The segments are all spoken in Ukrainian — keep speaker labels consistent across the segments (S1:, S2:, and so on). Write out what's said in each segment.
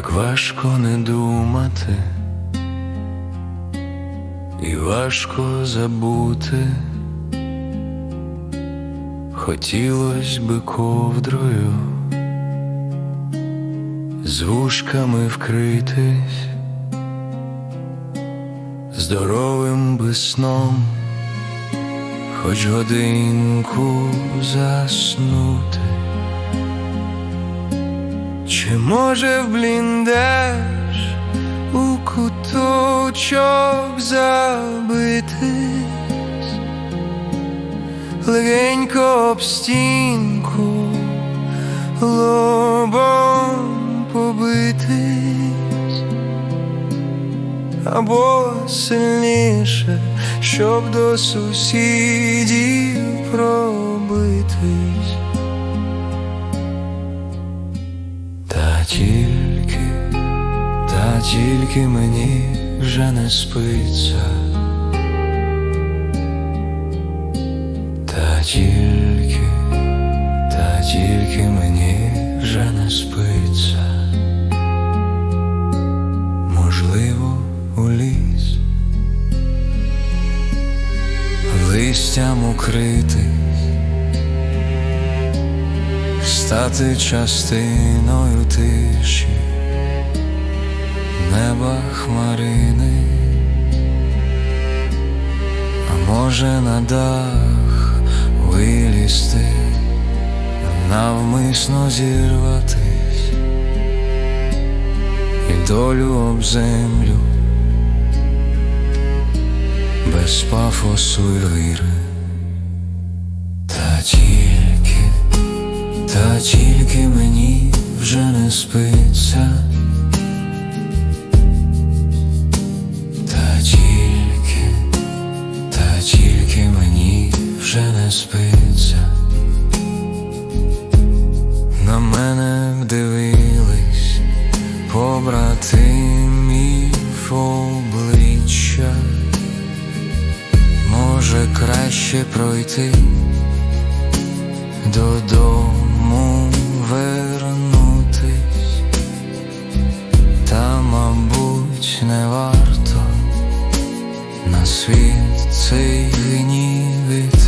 S1: Як важко не думати, і важко забути, хотілось би ковдрою, з вушками вкритись здоровим би сном, хоч годинку заснути. Чи може в бліндаж у куточок забитись, легенько об стінку лобом побитись, або сильніше, щоб до сусідів пробитись. Та тільки, та тільки мені вже не спиться, та тільки, та тільки мені вже не спиться, листям укритий. Стати частиною тиші, неба хмарини, а може на дах вилізти, навмисно зірватись. І долю об землю без пафосу й лири. Та тільки та тільки мені вже не спиться, та тільки, та тільки мені вже не спиться. Краще пройти. Додому вернутись, та, мабуть, не варто на світ цей гнівитись,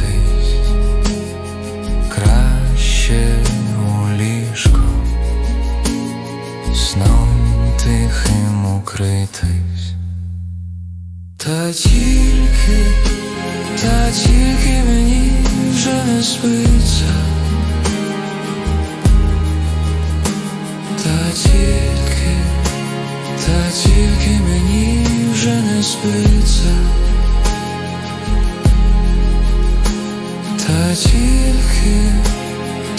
S1: краще у ліжко сном тихим укритись. Та тільки, та тільки мені вже не спиться, та тільки, та тільки мені вже не спиться, та тільки,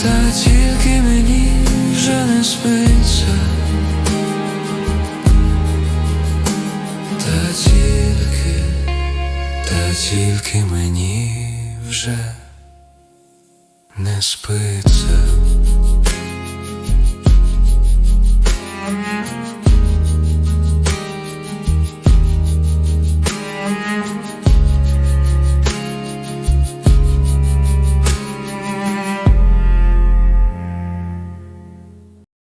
S1: та тільки мені вже не спиться. Та тільки мені вже не спиться.